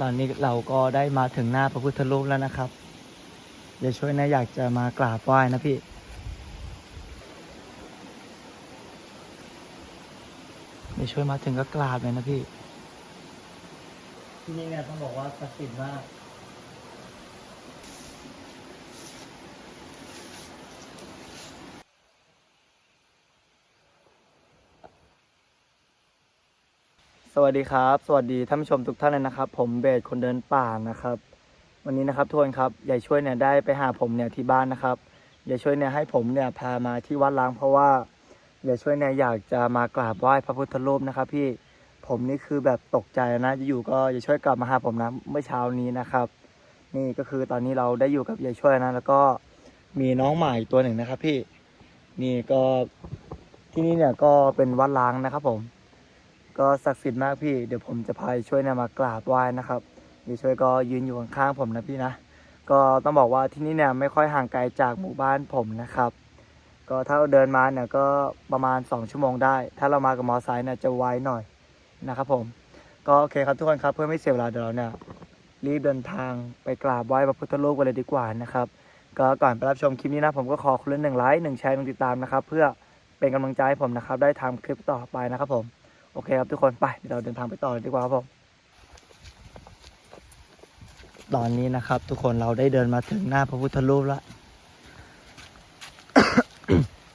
ตอนนี้เราก็ได้มาถึงหน้าพระพุทธรูปแล้วนะครับเดี๋ยวช่วยนะอยากจะมากราบไหว้นะพี่เดี๋ยวช่วยมาถึงก็กราบเลยนะพี่ ที่นี่เนี่ยต้องบอกว่าศักดิ์สิทธิ์มาก วัสดีครับ สวัสดีท่านผู้ชมทุกท่านเลยนะครับ ผมเบสคนเดินป่านะครับ วันนี้นะครับทุกคนครับยายช่วยเนี่ยได้ไปหาผมเนี่ยที่บ้านนะครับยายช่วยเนี่ยให้ผมเนี่ยพามาที่วัดล้างเพราะว่ายายช่วยเนี่ยอยากจะมากราบไหว้พระพุทธรูปนะครับ พี่ผมนี่คือแบบตกใจนะอยู่ก็ยายช่วยกลับมาหาผมนะเมื่อเช้านี้นะครับ นี่ก็คือตอนนี้เราได้อยู่กับยายช่วยนะ แล้วก็มีน้องใหม่ตัวหนึ่งนะครับ พี่นี่ก็ที่นี่เนี่ยก็เป็นวัดล้างนะครับ ผม ก็ศักดิ์สิทธิ์มากพี่ เดี๋ยวผมจะพาช่วยนี่ยมากราบไหว้นะครับเดี๋ยวช่วยก็ยืนอยู่ข้างๆผมนะพี่นะ ก็ต้องบอกว่าที่นี่เนี่ยไม่ค่อยห่างไกลจากหมู่บ้านผมนะครับ ก็ถ้าเราเดินมาเนี่ยก็ประมาณ 2 ชั่วโมงได้ ถ้าเรามากับมอไซค์เนี่ยจะไวหน่อยนะครับผม ก็โอเคครับทุกคนครับเพื่อไม่เสียเวลาเดี๋ยวเราเนี่ยรีบเดินทางไปกราบไหว้พระพุทธรูปกันเลยดีกว่านะครับ ก็ก่อนไปรับชมคลิปนี้นะผมก็ขอคนละหนึ่งไลค์หนึ่งแชร์หนึ่งติดตามนะครับ เพื่อเป็นกำลังใจให้ผมนะครับ ได้ทำคลิปต่อไปนะครับผม โอเคครับทุกคนไปเดี๋ยวเราเดินทางไปต่อเลยดีกว่าครับผมตอนนี้นะครับ ทุกคนเราได้เดินมาถึงหน้าพระพุทธรูปแล้ว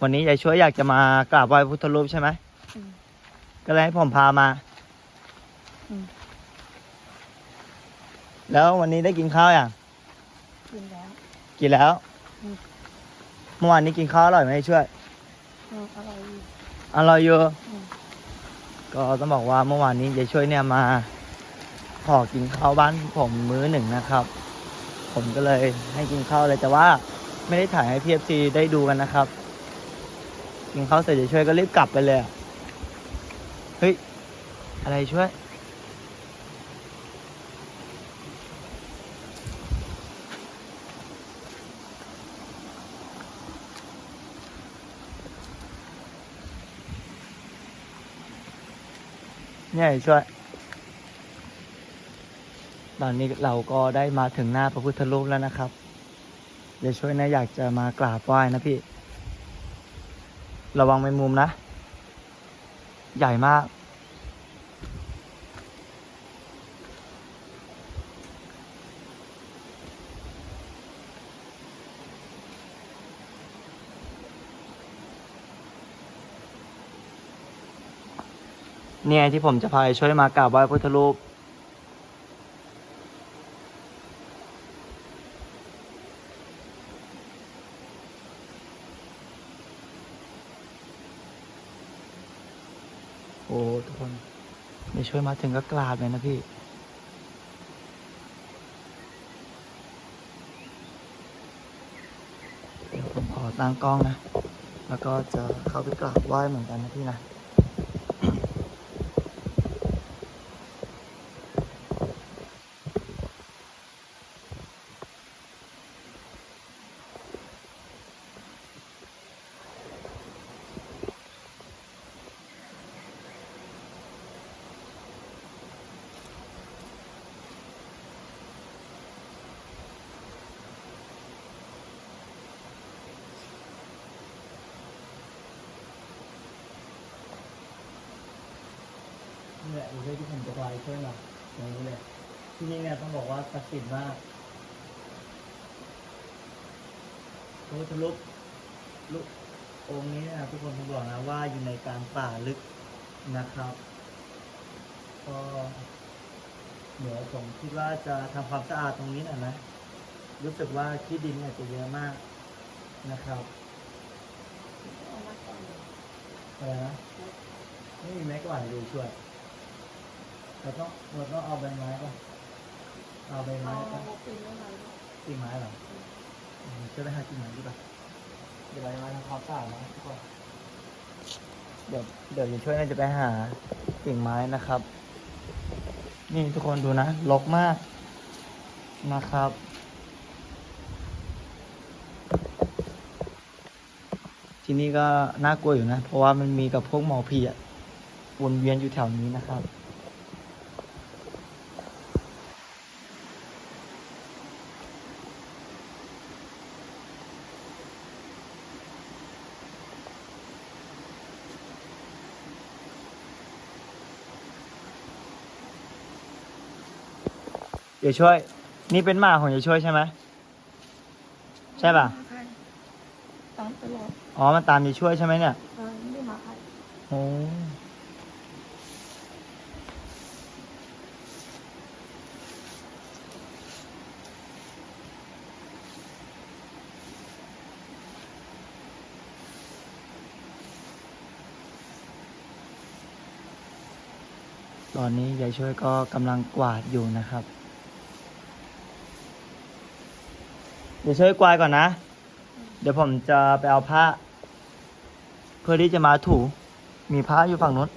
วันนี้ยายช่วยอยากจะมากราบไหว้พระพุทธรูปใช่ไหมอืมก็เลยให้ผมพามาอืมแล้ววันนี้ได้กินข้าวอย่างกินแล้วกินแล้วอืมเมื่อวานนี้กินข้าวอร่อยไหมช่วยอืมอร่อยอยู่อร่อยอยู่อืม ก็ต้องบอกว่าเมื่อวานนี้ยายช่วยเนี่ยมาขอกินข้าวบ้านผมมื้อหนึ่งนะครับ ผมก็เลยให้กินข้าวเลยแต่ว่าไม่ได้ถ่ายให้พีเอฟซีได้ดูกันนะครับ กินข้าวเสร็จยายช่วยก็รีบกลับไปเลยเฮ้ยอะไรช่วย เนี่ยช่วย ตอนนี้เราก็ได้มาถึงหน้าพระพุทธรูปแล้วนะครับ เดี๋ยวช่วยนะอยากจะมากราบไหว้นะพี่ ระวังไปมุมนะ ใหญ่มาก เนี่ยที่ผมจะพาช่วยมากราบไหว้พุทธรูป โอ้ทุกคนเดี๋ยวช่วยมาถึงก็กราบเลยนะพี่เดี๋ยวผมขอตั้งกล้องนะ แล้วก็จะเข้าไปกราบไหว้เหมือนกันนะพี่นะ นี่แหละเรื่องที่ผม จะไปช่วยมาอย่างนี้เลยที่นี่เนี่ยต้องบอกว่าศักดิ์สิทธิ์มากพระพุทธรูปรูปองค์นี้นะทุกคนผมบอกนะว่าอยู่ในกลางป่าลึกนะครับก็เดี๋ยวผมคิดว่าจะทำความสะอาดตรงนี้หน่อยนะ รู้สึกว่าขี้ดินเนี่ยจะเยอะมากนะครับเอามาก่อนเลยอะไรนะไม่มีไม้กวาดดูช่วย เราต้องเราต้องเอาใบไม้ป่ะเอาใบไม้ป่ะกิ่งไม้เหรอจะไปหากิ่งไม้ดีป่ะเดี๋ยวใบไม้ทำความสะอาดนะทุกคนเดี๋ยวเดี๋ยวจะช่วยน่าจะไปหากิ่งไม้นะครับ นี่ทุกคนดูนะรกมากนะครับที่นี่ก็น่ากลัวอยู่นะ เพราะว่ามันมีกับพวกหมอผีอะวนเวียนอยู่แถวนี้นะครับ อย่าช่วย นี่เป็นหมาของอย่าช่วยใช่ไหมใช่ป่ะใครตามตลอดอ๋อมันตามอย่าช่วยใช่ไหมเนี่ยเออไม่ได้มาใครโอ้ตอนนี้ยายช่วยก็กำลังกวาดอยู่นะครับ เดี๋ยวช่วยกวาดก่อนนะ เดี๋ยวผมจะไปเอาผ้า เพื่อที่จะมาถู มีผ้าอยู่ฝั่งนู้น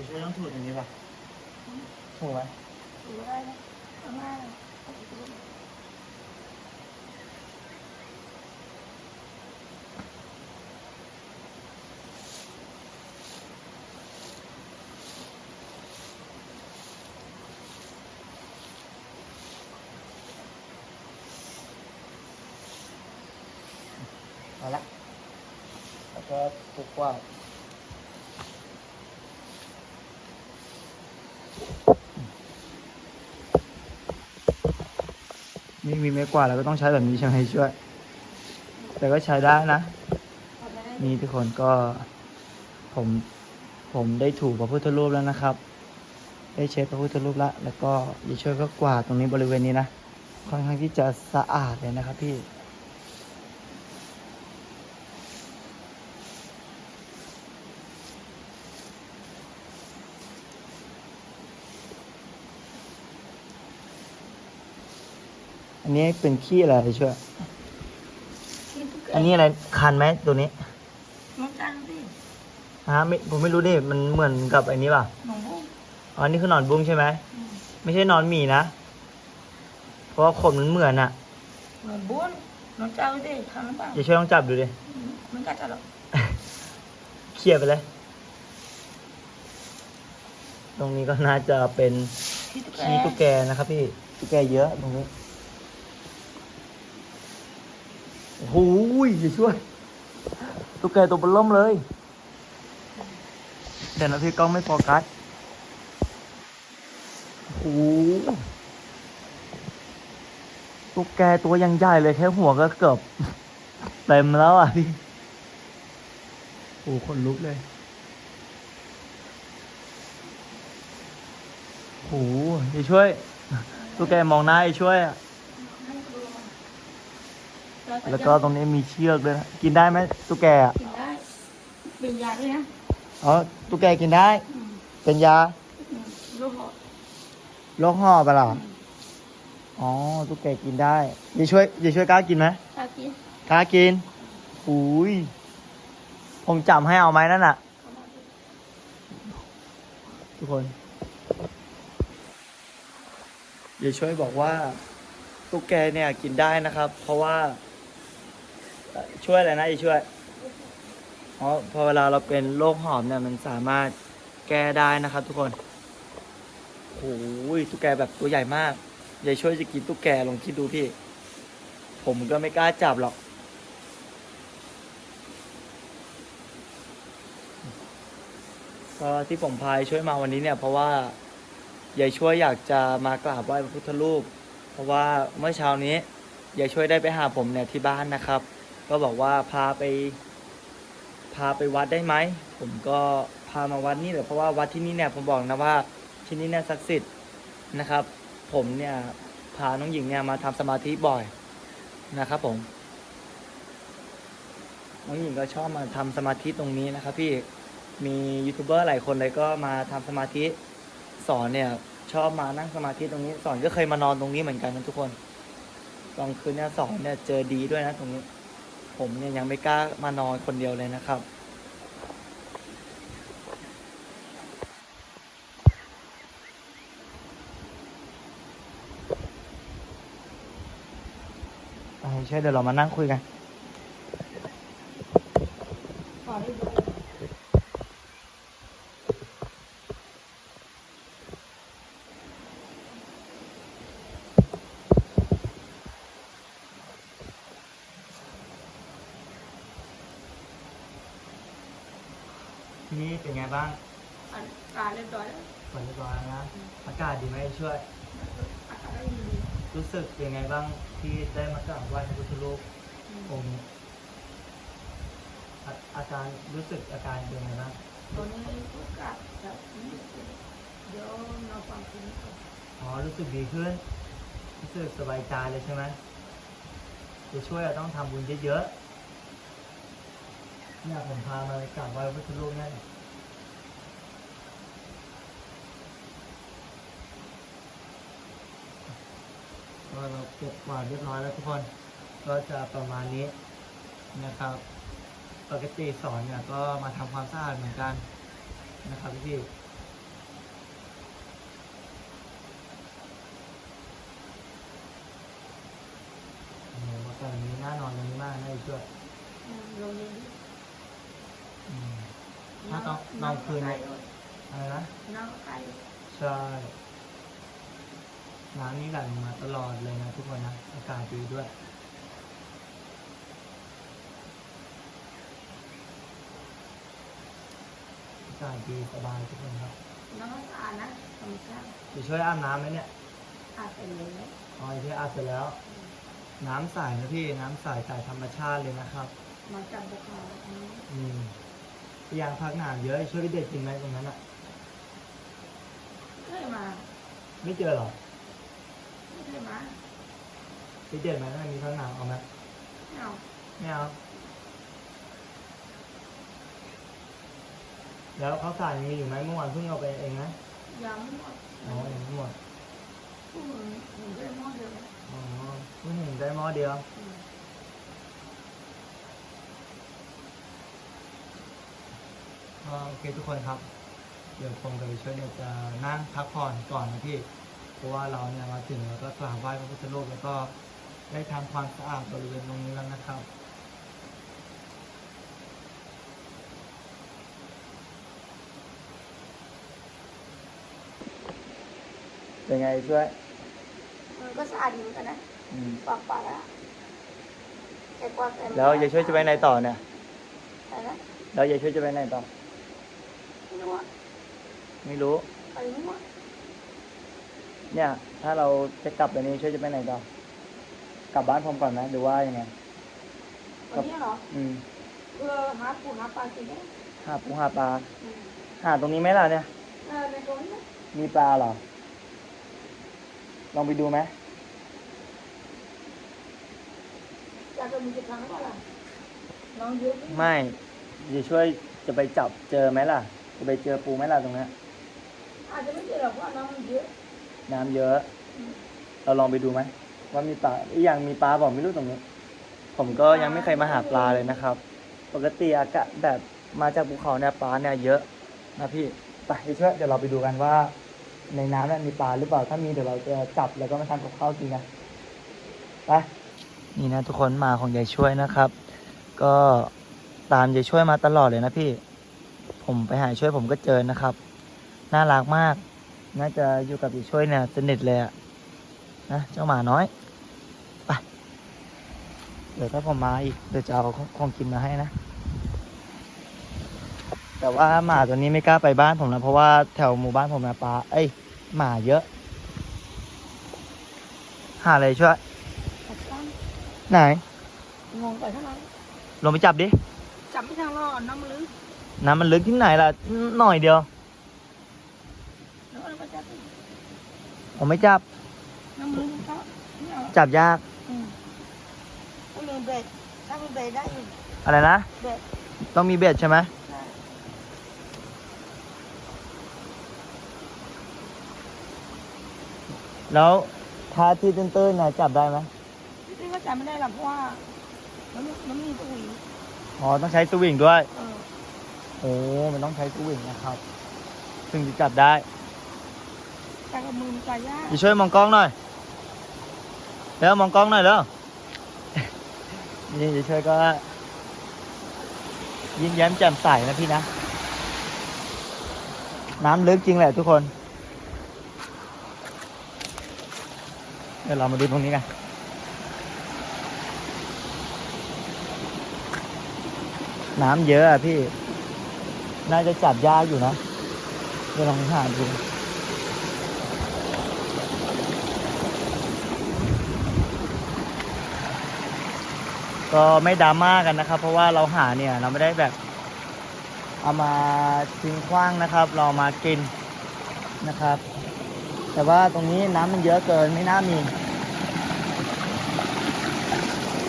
ดี๋ยวช่วยต้องถูตรงนี้ป่ะถูกไหมดูได้นะข้างหน้าเอาไปดูเอาละแล้วก็ถูกกวาด มีไม้กวาดแล้วก็ต้องใช้แบบนี้ใช่ไหมช่วย แต่ก็ใช้ได้นะเอาไปได้นี่ทุกคนก็ ผมผมได้ถูพระพุทธรูปแล้วนะครับ ได้เช็ดพระพุทธรูปแล้วแล้วก็อย่าช่วยก็กวาดตรงนี้บริเวณนี้นะค่อนข้างที่จะสะอาดเลยนะครับพี่ นนี้เป็นขี้อะไรช่วยที่ตุ๊กแกอันนี้อะไรคันไหมตัวนี้น้องจ้างสิฮะไม่ผมไม่รู้ดิมันเหมือนกับไอ้นี้ป่ะน้องบุ้งอ๋ออันนี้คือหนอนบุ้งใช่ไหมอืมไม่ใช่หนอนหมีนะเพราะว่าขนมันเหมือนอะเหมือนบุ้นน้องจ้างสิทำหรือเปล่าอย่าช่วยลองจับดูดิอืมมันกัดจะหรอกเคลียร์ไปเลย ตรงนี้ก็น่าจะเป็นที่ตุ๊กแกขี้ตุ๊กแกนะครับพี่ตุ๊กแกเยอะตรงนี้ โอ้โหอย่าช่วย ตุ๊กแกตัวเบนล่มเลยเดี๋ยวนะพี่กล้องไม่โฟกัสโอ้โหตุ๊กแกตัวยังใหญ่เลยแค่หัวก็เกือบเต็มแล้วอะพี่โอ้โหขนลุกเลยโอ้โหอย่าช่วย ตุ๊กแกมองหน้าไอ้ช่วยอะ แล้วก็ตรงนี้มีเชือกด้วยนะกินได้ไหมตุ๊กแกอะกินได้เป็นยาด้วยนะอ๋อตุ๊กแกกินได้อืมเป็นยาอืมลูกหอโรคหอบอะเหรออ๋อตุ๊กแกกินได้อย่าช่วยอย่าช่วยกล้ากินไหมตากินกล้ากินอุ้ยผมจำให้เอาไหมนั่นน่ะ ทุกคนอย่าช่วยบอกว่าตุ๊กแกเนี่ยกินได้นะครับ เพราะว่าเอ่อ ช่วยอะไรนะอย่ช่วยเพราะพอเวลาเราเป็นโรคหอบเนี่ยมันสามารถแก้ได้นะครับ ทุกคนโอ้ยตุ๊กแกแบบตัวใหญ่มากย่าช่วยจะกินตุ๊กแกลองคิดดูพี่ ผมก็ไม่กล้าจับหรอก ก็ที่ผมพายช่วยมาวันนี้เนี่ย เพราะว่ายายช่วยอยากจะมากราบไหว้พระพุทธรูป เพราะว่าเมื่อเช้านี้ยายช่วยได้ไปหาผมเนี่ยที่บ้านนะครับ ก็บอกว่าพาไป พาไปวัดได้ไหม ผมก็พามาวัดนี่แหละเพราะว่าวัดที่นี่เนี่ยผมบอกนะว่าที่นี่เนี่ยศักดิ์สิทธิ์นะครับ ผมเนี่ยพาน้องหญิงเนี่ยมาทำสมาธิบ่อยนะครับผมน้องหญิงก็ชอบมาทำสมาธิตรงนี้นะครับ พี่มียูทูบเบอร์หลายคนเลยก็มาทำสมาธิสอนเนี่ย ชอบมานั่งสมาธิตรงนี้ สอนก็เคยมานอนตรงนี้เหมือนกันนะทุกคนตอนคืนเนี่ยสอนเนี่ยเจอดีด้วยนะตรงนี้ ผมเนี่ยยังไม่กล้ามานอนคนเดียวเลยนะครับ ใช่เดี๋ยวเรามานั่งคุยกัน ขอได้ดู ที่ นี่เป็นไงบ้างอันการเรียบร้อยแล้วฝนเรียบร้อยแล้วนะอากาศดีไหมช่วย อากาศได้ดีรู้สึกเป็นไงบ้างที่ได้มากราบไหว้พระพุทธรูปอืมองค์นี้อาอาการรู้สึกอาการเป็นไงบ้างตอนนี้ก็กลับแล้วเดี๋ยวนอนฟังคืนก่อนอ๋อรู้สึกดีขึ้น รู้สึกสบายใจเลยใช่ไหมจะช่วยเราต้องทำบุญเยอะๆ เนี่ยผมพามากราบไหว้พระพุทธรูปเนี่ยก็เราเก็บกวาดเรียบร้อยแล้วทุกคน ก็จะประมาณนี้นะครับ ปกติสอนเนี่ยก็มาทำความสะอาดเหมือนกันนะครับพี่ๆโอ้โหแต่อันนี้น่านอนตรงนี้มากน่าจะช่วยอืมลงเย็นดิ อืมถ้าต้องนอนคืนเนี่ยอะไรนะ น้ำไก่ใช่น้ำนี่ไหลลงมาตลอดเลยนะทุกคนนะ อากาศดีด้วย อากาศดีสบายทุกคนครับ น้ำสะอาดนะธรรมชาติจะช่วยอาบน้ำไหมเนี่ยอาบไปเลยอ๋อที่อาบเสร็จแล้ว น้ำใสนะพี่ น้ำใสจากธรรมชาติเลยนะครับ มาจับบุคคลนี้อืม ยางพักหนามเยอะช่วยพี่เด็กกินไหมตรงนั้นอะเคยมาไม่เจอหรอไม่เคยมาพี่เด็ดไหมถ้ามีพักหนามเอาไหมไม่เอาไม่เอาแล้วข้าวสารยังมีอยู่ไหมเมื่อวานเพิ่งเอาไปเองนะยังไม่หมดอ๋อยังไม่หมดพวกมึงมึงได้หม้อเดียวนะอ๋อเพิ่งเห็นได้หม้อเดียว อืมอ๋อโอเคทุกคนครับ เดี๋ยวผมกับพี่ช่วยเนี่ยจะนั่งพักผ่อนก่อนนะพี่ เพราะว่าเราเนี่ยมาถึงแล้วก็กราบไหว้พระพุทธรูปแล้วก็ได้ทำความสะอาดบริเวณตรงนี้แล้วนะครับเป็นไงช่วยมันก็สะอาดดีเหมือนกันนะปากปากแล้วแต่กว่าแต่แล้วยายช่วยจะไปไหนต่อเนี่ยอะไรนะแล้วยายช่วยจะไปไหนต่อ ไม่รู้ว่าไม่รู้ไปมั่วเนี่ย ถ้าเราจะกลับไปนี้ช่วยจะไปไหนต่อกลับบ้านผมก่อนไหมหรือว่ายังไงวันนี้เหรอ อืมเพื่อหาปูหาปลากินได้หาปูหาปลาอืมหาตรงนี้ไหมล่ะเนี่ยเออในตรงนี้นะมีปลาเหรอ ลองไปดูไหมอยากจะมีกิจกรรมก็ล่ะน้องเยอะไม่จะช่วยจะไปจับเจอไหมล่ะ จะไปเจอปูไหมล่ะตรงเนี้ยอาจจะไม่เจอหรอกว่าน้ำมันเยอะ น้ำเยอะ เราลองไปดูไหมว่ามีปลาอีกอย่างมีปลาบอกไม่รู้ตรงนี้ ผมก็ยังไม่เคยมาหาปลาเลยนะครับ ปกติอากาศแบบมาจากภูเขาเนี่ยปลาเนี่ยเยอะนะพี่ไปพี่ช่วยเดี๋ยวเราไปดูกันว่า ในน้ำเนี่ยมีปลาหรือเปล่าถ้ามีเดี๋ยวเราจะจับแล้วก็มาทำกับข้าวกินกันไปนี่นะทุกคนหมาของยายช่วยนะครับ ก็ตามยายช่วยมาตลอดเลยนะพี่ ผมไปหายช่วยผมก็เจอนะครับ น่ารักมาก น่าจะอยู่กับยายช่วยเนี่ยสนิทเลยอะนะเจ้าหมาน้อยไปเดี๋ยวถ้าผมมาอีกเดี๋ยวจะเอาของกินมาให้นะ แต่ว่าหมาตัวนี้ไม่กล้าไปบ้านผมนะเพราะว่าแถวหมู่บ้านผมนะปลาเอ้ยหมาเยอะ หาอะไรช่วยจับตั้งไหนงงไปเท่านั้นลงไปจับดิ จับไม่ทางรอดน้ำมันลึก น้ำมันลึกที่ไหนล่ะ หน่อยเดียวแล้วเราก็จับอีกผมไม่จับ น้ำมันลึกก็ไม่เอาจับยาก อืมถ้ามีเบ็ดถ้ามีเบ็ดได้อยู่อะไรนะ เบ็ดต้องมีเบ็ดใช่ไหมใช่แล้วถ้าที่ตื้นๆนะจับได้ไหมที่ก็จับไม่ได้หรอกเพราะว่ามันมีมันมีตัวหวีอ๋อ ต้องใช้สวิงด้วย เออ โอ้มันต้องใช้สวิงนะครับ ถึงจะจับได้จับกับมือมันจับยากจะช่วยมองกล้องหน่อยแล้วมองกล้องหน่อยแล้วนี่จะช่วยก็ ยิ้มแย้มแจ่มใสนะพี่นะ น้ำลึกจริงแหละทุกคน เดี๋ยวเรามาดูตรงนี้กันน้ำเยอะอะพี่ น่าจะจับยากอยู่นะเดี๋ยวลองหาดูก็ไม่ดราม่ากันนะครับ เพราะว่าเราหาเนี่ยเราไม่ได้แบบ เอามาทิ้งขว้างนะครับ เราเอามากินนะครับ แต่ว่าตรงนี้น้ำมันเยอะเกินไม่น่ามี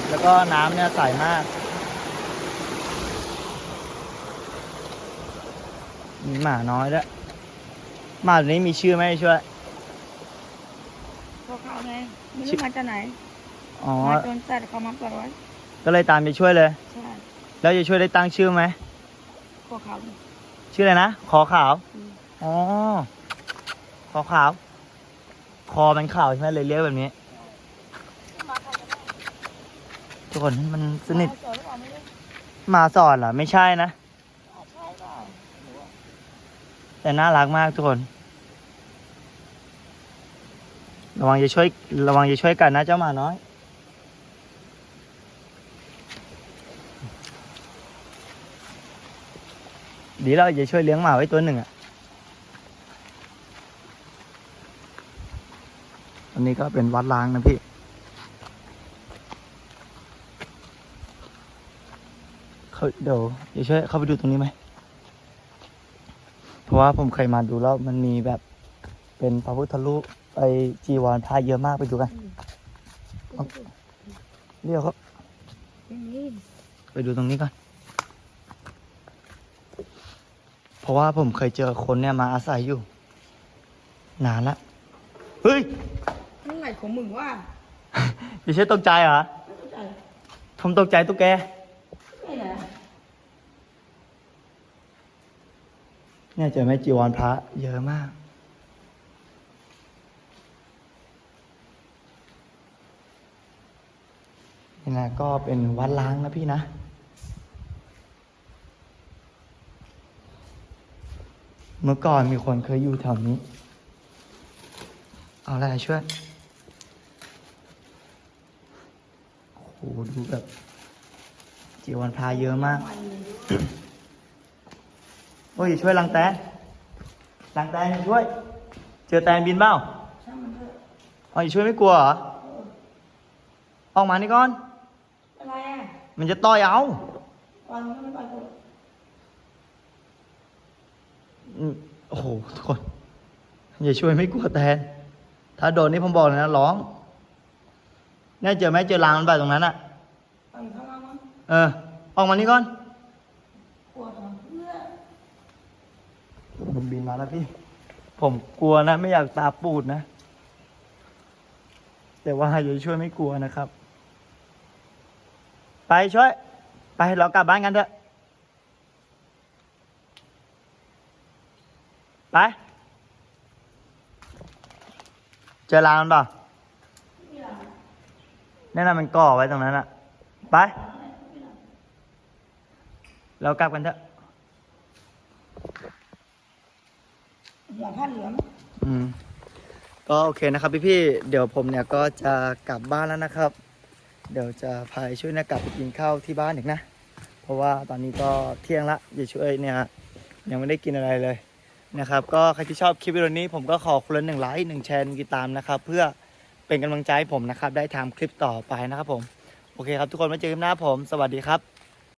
แล้วก็น้ำเนี่ยใสมาก มีหมาน้อยด้วยหมาตัวนี้มีชื่อไหมช่วย พวกเขาไงไม่รู้มาจากไหนอ๋อ มาจนจัดเขามาปล่อยไว้ก็เลยตามไปช่วยเลย ใช่แล้วจะช่วยได้ตั้งชื่อไหม พวกเขาเนี่ยชื่ออะไรนะคอขาว อืมอ๋อคอขาว คอมันขาวใช่ไหมเลยเรียกแบบนี้มาใครก็ได้ทุกคนมันสนิทมาเจอหรือเปล่าไม่รู้หมาสอนเหรอ ไม่ใช่นะ อ่าใช่เปล่าหรือว่า แต่น่ารักมากทุกคน ระวังจะช่วย ระวังจะช่วยกันนะเจ้าหมาน้อย ดีแล้วจะช่วยเลี้ยงหมาไว้ตัวหนึ่งอะอันนี้ก็เป็นวัดล้างนะพี่เขาเดี๋ยวจะช่วยเข้าไปดูตรงนี้ไหม ว่าผมเคยมาดูแล้วมันมีแบบเป็นพระพุทธรูปไปจีวรพระเยอะมากไปดูกันเรียกเขานี่ไปดูตรงนี้ก่อน เพราะว่าผมเคยเจอคนเนี่ยมาอาศัยอยู่ นานละ เฮ้ยนี่ไงของมึงว่าอย่าใช่ตกใจเหรอไม่เข้าใจผมตกใจตุ๊กแก นี่แหละ เนี่ยจอไหมจีวรพระเยอะมาก นี่นะก็เป็นวัดล้างนะพี่นะ เมื่อก่อนมีคนเคยอยู่แถวนี้ เอาอะไรช่วยโอ้โหดูแบบจีวรพระเยอะมาก โอ้ยช่วยลังแตนลังแตนช่วย เจอแตนบินเปล่าช่างมันเถอะอ๋อช่วยไม่กลัวเหรอออกมานี่ก่อน อะไรอะ มันจะต่อยเอาปล่อยมันก็ไม่ปล่อยกูอืมโอ้โหทุกคนอย่าช่วยไม่กลัวแตน ถ้าโดนนี่ผมบอกเลยนะร้องแน่เจอไหมเจอรางมันไปตรงนั้นอะปล่อยเข้ามามั้งเออ ออกมานี่ก่อน มันบินมาแล้วพี่ ผมกลัวนะ ไม่อยากตาปูดนะ แต่ว่ายายช่วยไม่กลัวนะครับ ไปช่วย ไปเรากลับบ้านกันเถอะ ไป เจอร้านมันเปล่าแน่นอนมันก่อไว้ตรงนั้นอะไป เรากลับกันเถอะ หัวผ้าเหลืองอืมก็โอเคนะครับพี่พี่เดี๋ยวผมเนี่ยก็จะกลับบ้านแล้วนะครับ เดี๋ยวจะพายช่วยเนี่ยกลับไปกินข้าวที่บ้านอีกนะ เพราะว่าตอนนี้ก็เที่ยงละอย่าช่วยเนี่ยยังไม่ได้กินอะไรเลยนะครับ ก็ใครที่ชอบคลิปวิดีโอนี้ ผมก็ขอคนละหนึ่งไลค์หนึ่งแชร์หนึ่งติดตามนะครับ เพื่อเป็นกำลังใจให้ผมนะครับ ได้ทำคลิปต่อไปนะครับผม โอเคครับทุกคนไว้เจอกันหน้าผม สวัสดีครับ